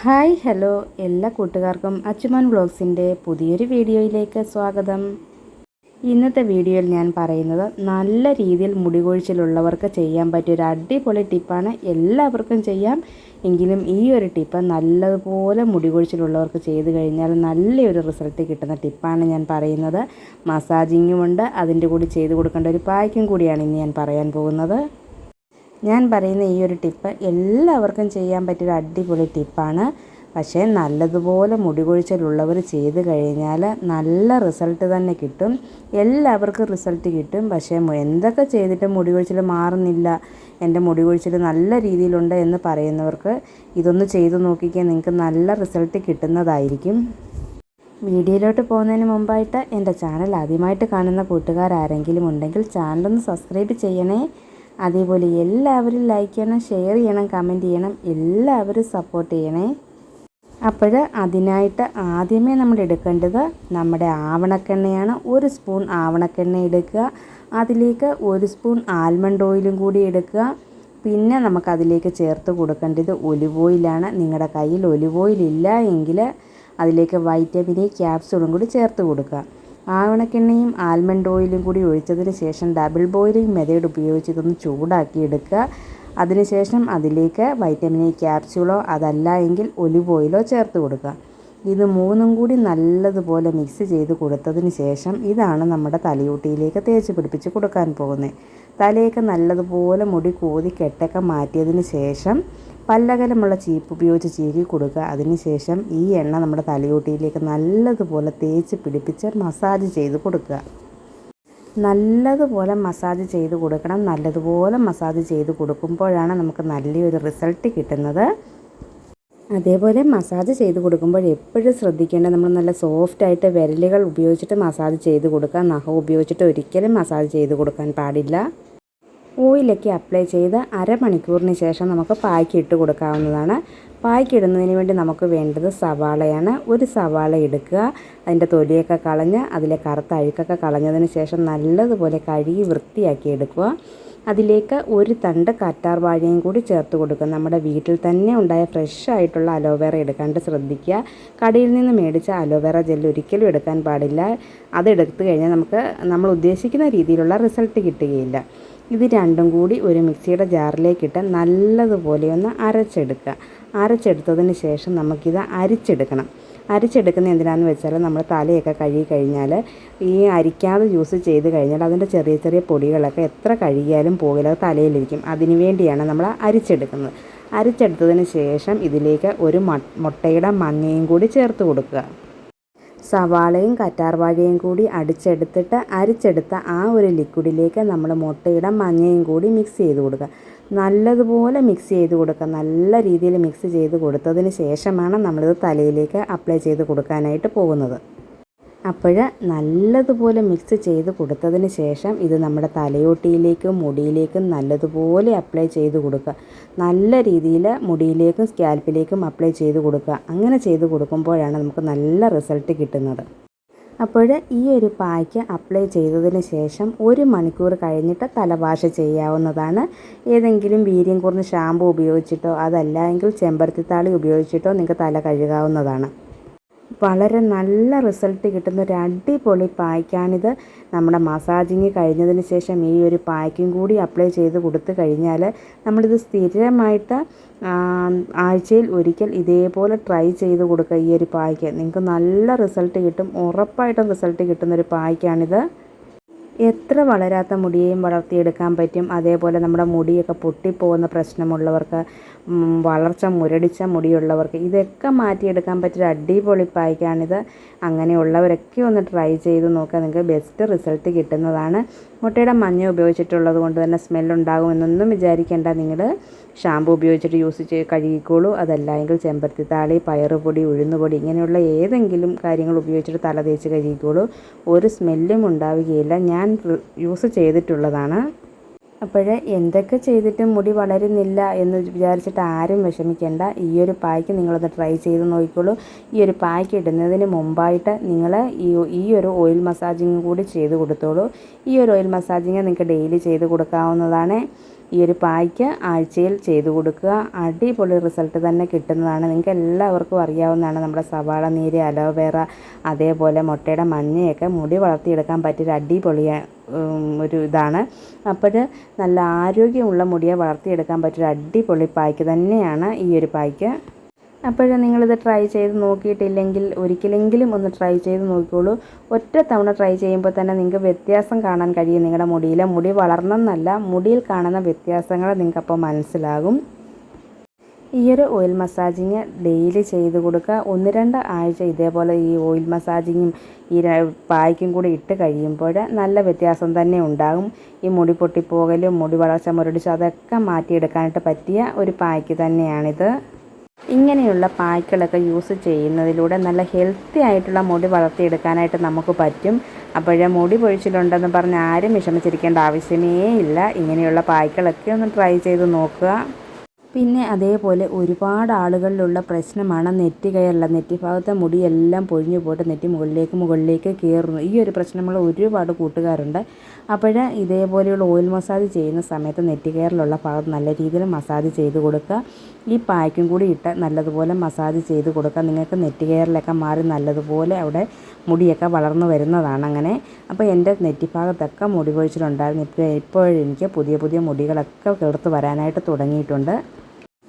Hi hello. എല്ലാ കൂട്ടുകാർക്കും അച്ചുമാൻ വ്ളോഗ്സിന്റെ പുതിയൊരു വീഡിയോയിലേക്ക് സ്വാഗതം. ഇന്നത്തെ വീഡിയോയിൽ ഞാൻ പറയുന്നത് നല്ല രീതിയിൽ മുടി കൊഴിച്ചിലുള്ളവർക്ക് ചെയ്യാൻ പറ്റിയ ഒരു അടിപൊളി ടിപ്പാണ് എല്ലാവർക്കും ചെയ്യാം. എങ്കിലും ഈ ഒരു ടിപ്പ് നല്ലതുപോലെ മുടി കൊഴിച്ചിലുള്ളവർക്ക് ചെയ്ത് കഴിഞ്ഞാൽ നല്ലൊരു റിസൾട്ട് കിട്ടുന്ന ടിപ്പാണ് ഞാൻ പറയുന്നത്. മസാജിങ്ങുമുണ്ട് അതിന്റെ കൂടി ചെയ്ത് കൊടുക്കേണ്ട ഒരു പായ്ക്കും കൂടിയാണ് ഇന്ന് ഞാൻ പറയാൻ പോകുന്നത്. ഞാൻ പറയുന്ന ഈ ഒരു ടിപ്പ് എല്ലാവർക്കും ചെയ്യാൻ പറ്റിയൊരു അടിപൊളി ടിപ്പാണ്. പക്ഷേ നല്ലതുപോലെ മുടി കൊഴിച്ചിലുള്ളവർ ചെയ്ത് കഴിഞ്ഞാൽ നല്ല റിസൾട്ട് തന്നെ കിട്ടും. എല്ലാവർക്കും റിസൾട്ട് കിട്ടും. പക്ഷേ എന്തൊക്കെ ചെയ്തിട്ടും മുടി കൊഴിച്ചിൽ മാറുന്നില്ല. എന്റെ മുടി കൊഴിച്ചിൽ നല്ല രീതിയിലുണ്ട് എന്ന് പറയുന്നവർക്ക് ഇതൊന്ന് ചെയ്തു നോക്കിക്കാൻ നിങ്ങൾക്ക് നല്ല റിസൾട്ട് കിട്ടുന്നതായിരിക്കും. വീഡിയോയിലോട്ട് പോകുന്നതിന് മുമ്പായിട്ട് എന്റെ ചാനൽ ആദ്യമായിട്ട് കാണുന്ന കൂട്ടുകാരാരെങ്കിലും ഉണ്ടെങ്കിൽ ചാനലൊന്ന് സബ്സ്ക്രൈബ് ചെയ്യണേ. അതേപോലെ എല്ലാവരും ലൈക്ക് ചെയ്യണം ഷെയർ ചെയ്യണം കമന്റ് ചെയ്യണം എല്ലാവരും സപ്പോർട്ട് ചെയ്യണേ. അപ്പോൾ അതിനായിട്ട് ആദ്യമേ നമ്മൾ എടുക്കേണ്ടത് നമ്മുടെ ആവണക്കെണ്ണയാണ്. ഒരു സ്പൂൺ ആവണക്കെണ്ണ എടുക്കുക. അതിലേക്ക് ഒരു സ്പൂൺ ആൽമണ്ട് ഓയിലും കൂടി എടുക്കുക. പിന്നെ നമുക്കതിലേക്ക് ചേർത്ത് കൊടുക്കേണ്ടത് ഒലിവ് ഓയിലാണ് നിങ്ങളുടെ കയ്യിൽ ഒലിവ് ഓയിൽ ഇല്ല എങ്കിൽ അതിലേക്ക് വൈറ്റമിൻ ഇ ക്യാപ്സൂളും കൂടി ചേർത്ത് കൊടുക്കുക. ആവണക്കെണ്ണയും ആൽമണ്ട് ഓയിലും കൂടി ഒഴിച്ചതിന് ശേഷം ഡബിൾ ബോയിലിംഗ് മെത്തേഡ് ഉപയോഗിച്ച് ഇതൊന്ന് ചൂടാക്കി എടുക്കുക അതിനുശേഷം അതിലേക്ക് വൈറ്റമിൻ എ ക്യാപ്സ്യൂളോ അതല്ല എങ്കിൽ ഒലിവ് ഓയിലോ ചേർത്ത് കൊടുക്കുക. ഇത് മൂന്നും കൂടി നല്ലതുപോലെ മിക്സ് ചെയ്ത് കൊടുത്തതിന് ശേഷം ഇതാണ് നമ്മുടെ തലയൂട്ടിയിലേക്ക് തേച്ച് പിടിപ്പിച്ച് കൊടുക്കാൻ പോകുന്നത്. തലയൊക്കെ നല്ലതുപോലെ മുടി കോതി കെട്ടൊക്കെ മാറ്റിയതിന് ശേഷം പല്ലകലമുള്ള ചീപ്പ് ഉപയോഗിച്ച് ചീകി കൊടുക്കുക. അതിനുശേഷം ഈ എണ്ണ നമ്മുടെ തലയോട്ടിയിലേക്ക് നല്ലതുപോലെ തേച്ച് പിടിപ്പിച്ച് മസാജ് ചെയ്ത് കൊടുക്കുക. നല്ലതുപോലെ മസാജ് ചെയ്ത് കൊടുക്കണം. നല്ലതുപോലെ മസാജ് ചെയ്ത് കൊടുക്കുമ്പോഴാണ് നമുക്ക് നല്ലൊരു റിസൾട്ട് കിട്ടുന്നത്. അതേപോലെ മസാജ് ചെയ്ത് കൊടുക്കുമ്പോൾ എപ്പോഴും ശ്രദ്ധിക്കേണ്ടത് നമ്മൾ നല്ല സോഫ്റ്റായിട്ട് വിരലുകൾ ഉപയോഗിച്ചിട്ട് മസാജ് ചെയ്ത് കൊടുക്കുക. നഖം ഉപയോഗിച്ചിട്ട് ഒരിക്കലും മസാജ് ചെയ്ത് കൊടുക്കാൻ പാടില്ല. ഓയിലൊക്കെ അപ്ലൈ ചെയ്ത് അരമണിക്കൂറിന് ശേഷം നമുക്ക് പായ്ക്ക് ഇട്ട് കൊടുക്കാവുന്നതാണ്. പായ്ക്ക് ഇടുന്നതിന് വേണ്ടി നമുക്ക് വേണ്ടത് സവാളയാണ്. ഒരു സവാള എടുക്കുക അതിന്റെ തൊലിയൊക്കെ കളഞ്ഞ് അതിലെ കറുത്ത അഴുക്കൊക്കെ കളഞ്ഞതിന് ശേഷം നല്ലതുപോലെ കഴുകി വൃത്തിയാക്കി എടുക്കുക. അതിലേക്ക് ഒരു തണ്ട് കറ്റാർ വാഴയും കൂടി ചേർത്ത് കൊടുക്കുക. നമ്മുടെ വീട്ടിൽ തന്നെ ഉണ്ടായ ഫ്രഷ് ആയിട്ടുള്ള അലോവേറ എടുക്കാണ്ട് ശ്രദ്ധിക്കുക. കടയിൽ നിന്ന് മേടിച്ച അലോവേറ ജെല്ല് ഒരിക്കലും എടുക്കാൻ പാടില്ല. അതെടുത്തു കഴിഞ്ഞാൽ നമുക്ക് നമ്മൾ ഉദ്ദേശിക്കുന്ന രീതിയിലുള്ള റിസൾട്ട് കിട്ടുകയില്ല. ഇത് രണ്ടും കൂടി ഒരു മിക്സിയുടെ ജാറിലേക്കിട്ട് നല്ലതുപോലെ ഒന്ന് അരച്ചെടുക്കുക. അരച്ചെടുത്തതിന് ശേഷം നമുക്കിത് അരിച്ചെടുക്കണം. അരിച്ചെടുക്കുന്ന എന്തിനാണെന്ന് വെച്ചാൽ നമ്മൾ തലയൊക്കെ കഴുകി കഴിഞ്ഞാൽ ഈ അരിക്കാതെ ജ്യൂസ് ചെയ്ത് കഴിഞ്ഞാൽ അതിന്റെ ചെറിയ ചെറിയ പൊടികളൊക്കെ എത്ര കഴുകിയാലും പോകില്ല അത് തലയിലിരിക്കും. അതിന് വേണ്ടിയാണ് നമ്മൾ അരിച്ചെടുക്കുന്നത്. അരിച്ചെടുത്തതിന് ശേഷം ഇതിലേക്ക് ഒരു മുട്ടയുടെ മഞ്ഞയും കൂടി ചേർത്ത് കൊടുക്കുക. സവാളയും കറ്റാർവാഴയും കൂടി അടിച്ചെടുത്തിട്ട് അരിച്ചെടുത്ത ആ ഒരു ലിക്വിഡിലേക്ക് നമ്മൾ മുട്ടയുടെ മഞ്ഞയും കൂടി മിക്സ് ചെയ്ത് കൊടുക്കുക. നല്ലതുപോലെ മിക്സ് ചെയ്ത് കൊടുക്കുക. നല്ല രീതിയിൽ മിക്സ് ചെയ്ത് കൊടുത്തതിന് ശേഷമാണ് നമ്മളിത് തലയിലേക്ക് അപ്ലൈ ചെയ്ത് കൊടുക്കാനായിട്ട് പോകുന്നത്. അപ്പോൾ നല്ലതുപോലെ മിക്സ് ചെയ്ത് കൊടുത്തതിന് ശേഷം ഇത് നമ്മുടെ തലയോട്ടിയിലേക്കും മുടിയിലേക്കും നല്ലതുപോലെ അപ്ലൈ ചെയ്ത് കൊടുക്കുക. നല്ല രീതിയിൽ മുടിയിലേക്കും സ്കാൽപ്പിലേക്കും അപ്ലൈ ചെയ്ത് കൊടുക്കുക. അങ്ങനെ ചെയ്ത് കൊടുക്കുമ്പോഴാണ് നമുക്ക് നല്ല റിസൾട്ട് കിട്ടുന്നത്. അപ്പോൾ ഈ ഒരു പായ്ക്ക് അപ്ലൈ ചെയ്തതിന് ശേഷം ഒരു മണിക്കൂർ കഴിഞ്ഞിട്ട് തല വാഷ് ചെയ്യാവുന്നതാണ്. ഏതെങ്കിലും വീര്യം കുറഞ്ഞ ഷാമ്പു ഉപയോഗിച്ചിട്ടോ അതല്ലെങ്കിൽ ചെമ്പരത്തിത്താളി ഉപയോഗിച്ചിട്ടോ നിങ്ങൾക്ക് തല കഴുകാവുന്നതാണ്. വളരെ നല്ല റിസൾട്ട് കിട്ടുന്ന ഒരു അടിപൊളി പായ്ക്കാണിത്. നമ്മുടെ മസാജിങ് കഴിഞ്ഞതിന് ശേഷം ഈ ഒരു പായ്ക്കും കൂടി അപ്ലൈ ചെയ്ത് കൊടുത്തു കഴിഞ്ഞാൽ നമ്മളിത് സ്ഥിരമായിട്ട് ആഴ്ചയിൽ ഒരിക്കൽ ഇതേപോലെ ട്രൈ ചെയ്ത് കൊടുക്കുക ഈ ഒരു പായ്ക്ക്. നിങ്ങൾക്ക് നല്ല റിസൾട്ട് കിട്ടും ഉറപ്പായിട്ടും റിസൾട്ട് കിട്ടുന്നൊരു പായ്ക്കാണിത്. എത്ര വളരാത്ത മുടിയെയും വളർത്തിയെടുക്കാൻ പറ്റും? അതേപോലെ നമ്മുടെ മുടിയൊക്കെ പൊട്ടിപ്പോകുന്ന പ്രശ്നമുള്ളവർക്ക് വളർച്ച മുരടിച്ച മുടിയുള്ളവർക്ക് ഇതൊക്കെ മാറ്റിയെടുക്കാൻ പറ്റിയ അടിപൊളി പായ്ക്കാണിത്. അങ്ങനെയുള്ളവരൊക്കെ ഒന്ന് ട്രൈ ചെയ്ത് നോക്കുക. നിങ്ങൾക്ക് ബെസ്റ്റ് റിസൾട്ട് കിട്ടുന്നതാണ്. മുട്ടയുടെ മഞ്ഞ ഉപയോഗിച്ചിട്ടുള്ളത് കൊണ്ട് തന്നെ സ്മെല്ലുണ്ടാകും എന്നൊന്നും വിചാരിക്കേണ്ട. നിങ്ങൾ ഷാമ്പു ഉപയോഗിച്ചിട്ട് യൂസ് ചെയ്ത് കഴുകിക്കോളൂ. അതല്ല എങ്കിൽ ചെമ്പരത്തിത്താളി പയറുപൊടി ഉഴുന്നുപൊടി ഇങ്ങനെയുള്ള ഏതെങ്കിലും കാര്യങ്ങൾ ഉപയോഗിച്ചിട്ട് തല തേച്ച് കഴുകിക്കോളൂ. ഒരു സ്മെല്ലും ഉണ്ടാവുകയില്ല. ഞാൻ യൂസ് ചെയ്തിട്ടുള്ളതാണ്. അപ്പോൾ എന്തൊക്കെ ചെയ്തിട്ടും മുടി വളരുന്നില്ല എന്ന് വിചാരിച്ചിട്ട് ആരും വിഷമിക്കേണ്ട. ഈ ഒരു പായ്ക്ക് നിങ്ങളൊന്ന് ട്രൈ ചെയ്ത് നോക്കിക്കോളൂ. ഈ ഒരു പായ്ക്ക് ഇടുന്നതിന് മുമ്പായിട്ട് നിങ്ങൾ ഈ ഈ ഒരു ഓയിൽ മസാജിങ് കൂടി ചെയ്ത് കൊടുത്തോളൂ. ഈ ഒരു ഓയിൽ മസാജിങ് നിങ്ങൾക്ക് ഡെയിലി ചെയ്ത് കൊടുക്കാവുന്നതാണ്. ഈ ഒരു പായ്ക്ക് ആഴ്ചയിൽ ചെയ്തു കൊടുക്കുക. അടിപൊളി റിസൾട്ട് തന്നെ കിട്ടുന്നതാണ്. നിങ്ങൾക്ക് എല്ലാവർക്കും അറിയാവുന്നതാണ് നമ്മുടെ സവാള നീര് അലോവേറ അതേപോലെ മുട്ടയുടെ മഞ്ഞയൊക്കെ മുടി വളർത്തിയെടുക്കാൻ പറ്റിയൊരു അടിപൊളിയ ഒരു ഇതാണ്. അപ്പോൾ നല്ല ആരോഗ്യമുള്ള മുടിയെ വളർത്തിയെടുക്കാൻ പറ്റിയൊരു അടിപൊളി പായ്ക്ക് തന്നെയാണ് ഈ ഒരു പായ്ക്ക്. അപ്പോൾ നിങ്ങളിത് ട്രൈ ചെയ്ത് നോക്കിയിട്ടില്ലെങ്കിൽ ഒരിക്കലെങ്കിലും ഒന്ന് ട്രൈ ചെയ്ത് നോക്കിക്കോളൂ. ഒറ്റ തവണ ട്രൈ ചെയ്യുമ്പോൾ തന്നെ നിങ്ങൾക്ക് വ്യത്യാസം കാണാൻ കഴിയും നിങ്ങളുടെ മുടിയിൽ മുടി വളർന്നെന്നല്ല മുടിയിൽ കാണുന്ന വ്യത്യാസങ്ങൾ നിങ്ങൾക്കപ്പോൾ മനസ്സിലാകും. ഈ ഒരു ഓയിൽ മസാജിങ് ഡെയിലി ചെയ്ത് കൊടുക്കുക ഒന്ന് രണ്ട് ആഴ്ച ഇതേപോലെ ഈ ഓയിൽ മസാജിങ്ങും ഈ പായ്ക്കും കൂടി ഇട്ട് കഴിയുമ്പോൾ നല്ല വ്യത്യാസം തന്നെ ഉണ്ടാകും. ഈ മുടി പൊട്ടിപ്പോകലും മുടി വളർച്ച മുരടിച്ചും അതൊക്കെ മാറ്റിയെടുക്കാനായിട്ട് പറ്റിയ ഒരു പായ്ക്ക് തന്നെയാണിത്. ഇങ്ങനെയുള്ള പായ്ക്കളൊക്കെ യൂസ് ചെയ്യുന്നതിലൂടെ നല്ല ഹെൽത്തി ആയിട്ടുള്ള മുടി വളർത്തിയെടുക്കാനായിട്ട് നമുക്ക് പറ്റും. അപ്പോഴേ മുടി പൊഴിച്ചിലുണ്ടെന്ന് പറഞ്ഞ് ആരും വിഷമിച്ചിരിക്കേണ്ട ആവശ്യമേ ഇല്ല. ഇങ്ങനെയുള്ള പായ്ക്കളൊക്കെ ഒന്ന് ട്രൈ ചെയ്ത് നോക്കുക. പിന്നെ അതേപോലെ ഒരുപാട് ആളുകളിലുള്ള പ്രശ്നമാണ് നെറ്റി കയറില്ല നെറ്റി ഭാഗത്തെ മുടിയെല്ലാം പൊഴിഞ്ഞു പോയിട്ട് നെറ്റി മുകളിലേക്ക് മുകളിലേക്ക് കയറുന്നു. ഈ ഒരു പ്രശ്നമുള്ള ഒരുപാട് കൂട്ടുകാരുണ്ട്. അപ്പോൾ ഇതേപോലെയുള്ള ഓയിൽ മസാജ് ചെയ്യുന്ന സമയത്ത് നെറ്റി കയറിലുള്ള ഭാഗത്ത് നല്ല രീതിയിൽ മസാജ് ചെയ്ത് കൊടുക്കുക. ഈ പായ്ക്കും കൂടി ഇട്ട് നല്ലതുപോലെ മസാജ് ചെയ്ത് കൊടുക്കുക. നിങ്ങൾക്ക് നെറ്റി കയറിലൊക്കെ മാറി നല്ലതുപോലെ അവിടെ മുടിയൊക്കെ വളർന്നു വരുന്നതാണ് അങ്ങനെ. അപ്പോൾ എന്റെ നെറ്റി ഭാഗത്തൊക്കെ മുടി പൊഴിച്ചിലുണ്ടായിരുന്നു ഇപ്പോൾ ഇപ്പോഴെനിക്ക് പുതിയ പുതിയ മുടികളൊക്കെ കിളിർത്ത് വരാനായിട്ട് തുടങ്ങിയിട്ടുണ്ട്.